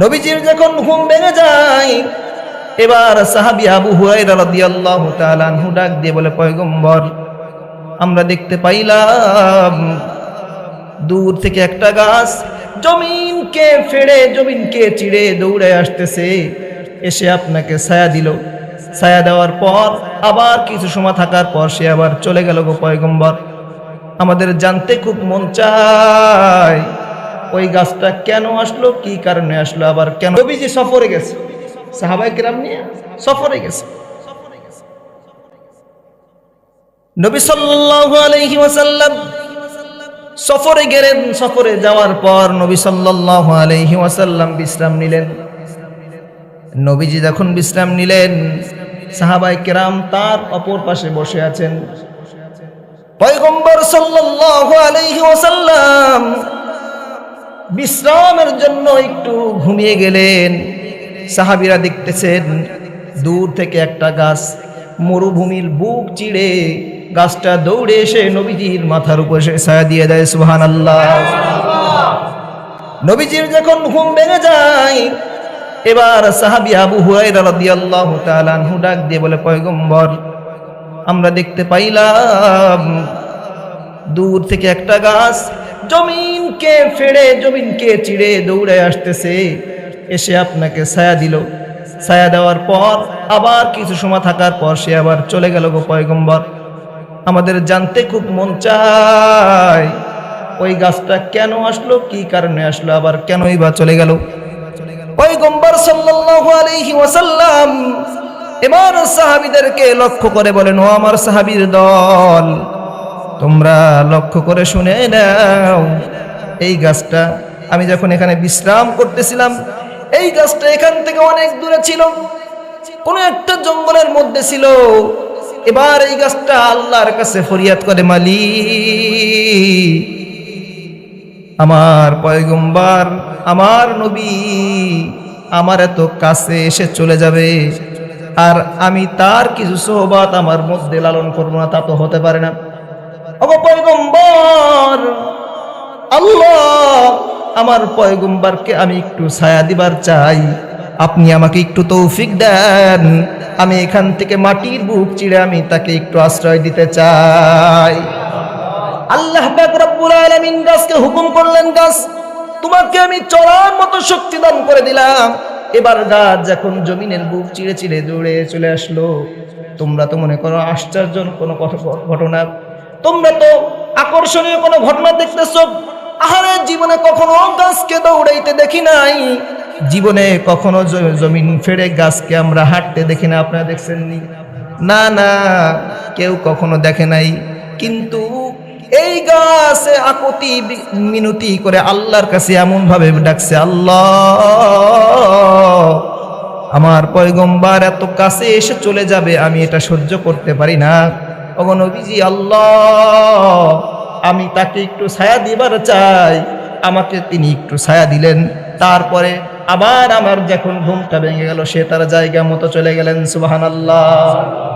নবীজির যখন ঘুম ভেঙে যায়, এবার সাহাবি আবু হুরাইরা রাদিয়াল্লাহু তাআলা ডাক দিয়ে বলে, পয়গম্বর, আমরা দেখতে পাইলাম দূর থেকে একটা গাছ জমিনকে ফেড়ে, জমিনকে চিড়ে দৌড়ে আসতেছে। এসে আপনাকে ছায়া দিল। ছায়া দেওয়ার পর আবার কিছু সময় থাকার পর সে আবার চলে গেল গো পয়গম্বর। আমাদের জানতে খুব মন চায়। ওই গাছটা কেন আসলো, কি কারণে আসলো, আবার কেন? নবীজি সফরে গেছে। সাহাবাই কিরাম নিয়ে সফরে গেছে। নবী ওয়াসাল্লাম সফরে গেলেন। সফরে যাওয়ার পর নবী সাল্লাল্লাহু আলাইহি ওয়াসাল্লাম বিশ্রাম নিলেন। নবীজি যখন বিশ্রাম নিলেন সাহাবাই কেরাম তার অপর পাশে বসে আছেন। পয়গম্বর সাল্লাল্লাহু ওয়াসাল্লাম বিশ্রামের জন্য একটু ঘুমিয়ে গেলেন। সাহাবিরা দেখতেছেন, দূর থেকে একটা গাছ মরুভূমির বুক চিড়ে গাছটা দৌড়ে এসে নবীজির মাথার উপর এসে ছায়া দিয়ে দেয় সুহান আল্লাহ নবীজির যখন ঘুম ভেঙে যায়, এবার সাহাবি আবু তাআলা ডাক দিয়ে বলে, পয়গম্বর, আমরা দেখতে পাইলাম দূর থেকে একটা গাছ জমিনকে ফেড়ে জমিনকে চিড়ে দৌড়ে আসতেছে? এসে আপনাকে ছায়া দিল। ছায়া দেওয়ার পর, আবার কিছু সময় থাকার পর সে আবার চলে গেল গো পয়গম্বর। আমাদের জানতে খুব মন চায়। ওই গাছটা কেন আসলো, কি কারণে আসলো, আবার কেনই বা চলে গেল? পয়গম্বর সাল্লাল্লাহু আলাইহি ওয়াসাল্লাম এবার সাহাবীদেরকে লক্ষ্য করে বলেন, ও আমার সাহাবীর দল, তোমরা লক্ষ্য করে শুনে নাও এই গাছটা আমি যখন এখানে বিশ্রাম করতেছিলাম, এই গাছটা এখান থেকে অনেক দূরে ছিল। কোন একটা জঙ্গলের মধ্যে ছিল। এবার এই গাছটা আল্লাহর কাছে ফরিয়াদ করে মালি আমার পয়গম্বার, আমার নবী, আমার এত কাছে এসে চলে যাবে। আর আমি তার কিছু সোহবাত আমার মধ্যে লালন করব না, তা তো হতে পারে না। ওগো পয়গম্বর! আল্লাহ, আমার পয়গম্বরকে আমি একটু ছায়া দিবার চাই। আপনি আমাকে একটু তৌফিক দেন। আমি এখান থেকে মাটির বুক চিড়ে আমি তাকে একটু আশ্রয় দিতে চাই। আল্লাহ গাছকে হুকুম করলেন, গাছ, তোমাকে আমি চলার মতো শক্তি দান করে দিলাম। এবার গাছ যখন জমিনের বুক চিড়ে চিড়ে দৌড়ে চলে আসলো, তোমরা তো মনে করো আশ্চর্য কোনো ঘট- ঘটনা। তোমরা তো আকর্ষণীয় কোনো ঘটনা দেখতেছ। আহারে জীবনে কখনো গাছকে দৌড়াইতে দেখি নাই। জীবনে কখনো জমিন ফেড়ে গাছকে আমরা হাঁটতে দেখি না, আপনারা দেখছেন নি? না না কেউ কখনো দেখে নাই। কিন্তু এই গাছে আকতি মিনতি করে আল্লাহর কাছে এমন ভাবে ডাকছে, আল্লাহ, আমার পয়গম্বার এত কাছে এসে চলে যাবে, আমি এটা সহ্য করতে পারি না। অগনবীজি আল্লাহ আমি তাকে একটু ছায়া দিবার চাই। আমাকে তিনি একটু ছায়া দিলেন। তারপরে আবার আমার যখন ঘুমটা ভেঙে গেল, সে তার জায়গা মতো চলে গেলেন সুবাহান আল্লাহ